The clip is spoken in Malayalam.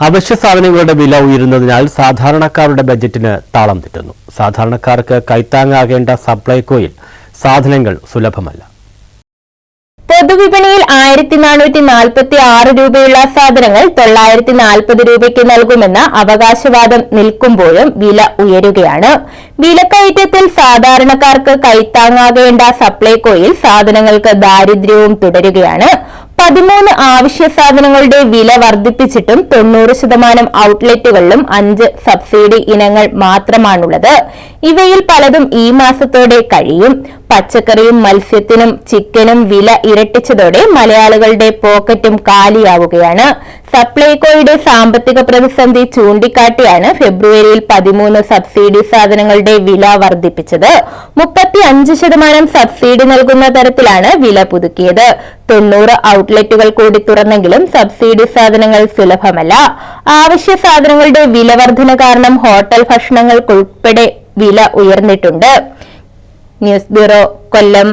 അവശ്യ സാധനങ്ങളുടെ വില ഉയരുന്നതിനാൽ സാധാരണക്കാരുടെ ബജറ്റിന് താളം തെറ്റുന്നു. സാധാരണക്കാർക്ക് കൈത്താങ്ങാകേണ്ട സപ്ലൈകോയിൽ സാധനങ്ങൾ സുലഭമല്ല. പൊതുവിപണിയിൽ ആയിരത്തി നാനൂറ്റി നാൽപ്പത്തി ആറ് രൂപയുള്ള സാധനങ്ങൾ തൊള്ളായിരത്തി നാൽപ്പത് രൂപയ്ക്ക് നൽകുമെന്ന അവകാശവാദം നിൽക്കുമ്പോഴും വില ഉയരുകയാണ്. വിലക്കയറ്റത്തിൽ സാധാരണക്കാർക്ക് കൈത്താങ്ങാകേണ്ട സപ്ലൈകോയിൽ സാധനങ്ങൾക്ക് ദാരിദ്ര്യവും തുടരുകയാണ്. പതിമൂന്ന് ആവശ്യ സാധനങ്ങളുടെ വില വർദ്ധിപ്പിച്ചിട്ടും തൊണ്ണൂറ് ശതമാനം ഔട്ട്ലെറ്റുകളിലും അഞ്ച് സബ്സിഡി ഇനങ്ങൾ മാത്രമാണുള്ളത്. ഇവയിൽ പലതും ഈ മാസത്തോടെ കഴിയും. പച്ചക്കറിയും മത്സ്യത്തിനും ചിക്കനും വില ഇരട്ടിച്ചതോടെ മലയാളികളുടെ പോക്കറ്റും കാലിയാവുകയാണ്. സപ്ലൈകോയുടെ സാമ്പത്തിക പ്രതിസന്ധി ചൂണ്ടിക്കാട്ടിയാണ് ഫെബ്രുവരിയിൽ പതിമൂന്ന് സബ്സിഡി സാധനങ്ങളുടെ വില വർദ്ധിപ്പിച്ചത്. മുപ്പത്തി അഞ്ച് ശതമാനം സബ്സിഡി നൽകുന്ന തരത്തിലാണ് വില പുതുക്കിയത്. തൊണ്ണൂറ് ഔട്ട്ലെറ്റുകൾ കൂടി തുറന്നെങ്കിലും സബ്സിഡി സാധനങ്ങൾ സുലഭമല്ല. ആവശ്യ സാധനങ്ങളുടെ വില വർധന കാരണം ഹോട്ടൽ ഭക്ഷണങ്ങൾക്കുൾപ്പെടെ വില ഉയർന്നിട്ടുണ്ട്. News bureau Kollam.